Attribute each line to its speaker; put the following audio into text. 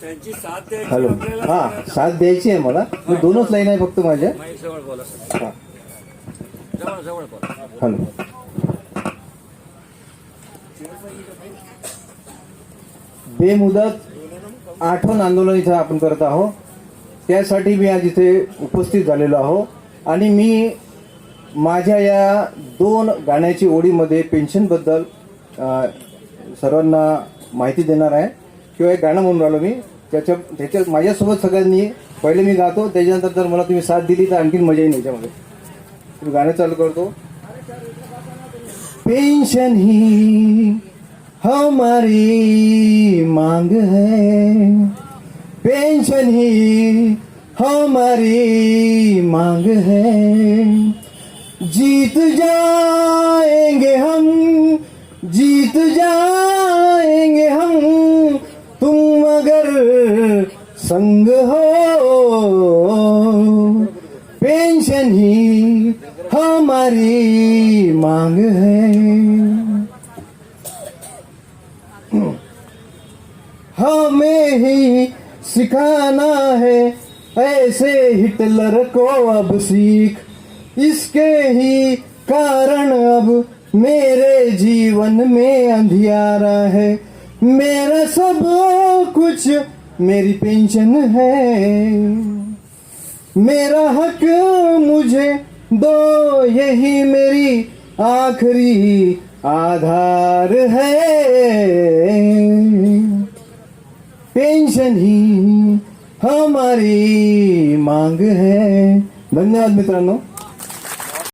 Speaker 1: त्यांची साथ द्यायची
Speaker 2: हॅलो. हा साथ द्यायची आहे मला. मी दोनच लाईन आहे फक्त माझ्या. हॅलो. बेमुदत आठवण आंदोलन इथं आपण करत आहोत. त्यासाठी मी आज इथे उपस्थित झालेलो आहो आणि मी माझ्या या दोन गाण्याची ओळीमध्ये पेन्शनबद्दल सर्वांना माहिती देणार आहे. किंवा एक गाणं म्हणून राहिलो मी. त्याच्या सगळ्यांनी, पहिले मी गातो, त्याच्यानंतर जर मला तुम्ही साथ तर आणखीन मज़ा येईल याच्यामध्ये. मी गाणं चालू करतो. पेंशन ही हमारी मांग है. पेंशन ही हमारी मांग है. जीत जाएँगे हम, जीत जाएँगे हम, तुम अगर संग हो। पेंशन ही हमारी मांग है। हमें ही सिखाना है ऐसे हिटलर को अब सीख। इसके ही कारण अब मेरे जीवन में अंधियारा है। मेरा सब कुछ मेरी पेंशन है। मेरा हक मुझे दो, यही मेरी आखिरी आधार है। पेंशन ही हमारी मांग है। धन्यवाद मित्रांनो।